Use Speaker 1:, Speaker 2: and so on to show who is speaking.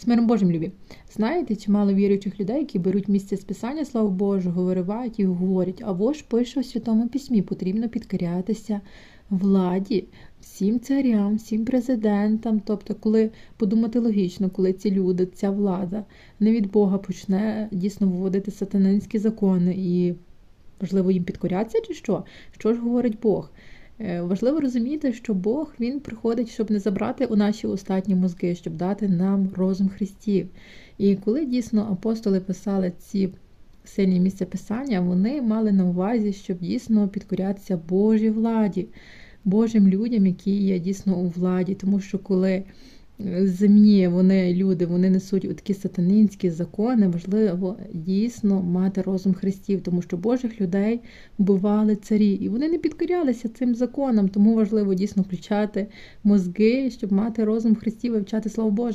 Speaker 1: З миром Божим любі. Знаєте, чимало віруючих людей, які беруть місце з писання, слава Божого, виривають і говорять, або ж пише у Святому Письмі, потрібно підкорятися владі, всім царям, всім президентам. Тобто, коли подумати логічно, коли ці люди, ця влада не від Бога почне дійсно вводити сатанинські закони і, можливо, їм підкорятися чи що? Що ж говорить Бог? Е, Важливо розуміти, що Бог він приходить, щоб не забрати у наші остатні мозки, щоб дати нам розум Христів. І коли дійсно апостоли писали ці сильні місця писання, вони мали на увазі, щоб дійсно підкорятися Божій владі, Божим людям, які є дійсно у владі. Тому що коли земні вони люди, вони несуть такі сатанинські закони, важливо дійсно мати розум Христів, тому що Божих людей вбивали царі, і вони не підкорялися цим законам, тому важливо дійсно включати мозги, щоб мати розум Христів і вчати Слово Боже.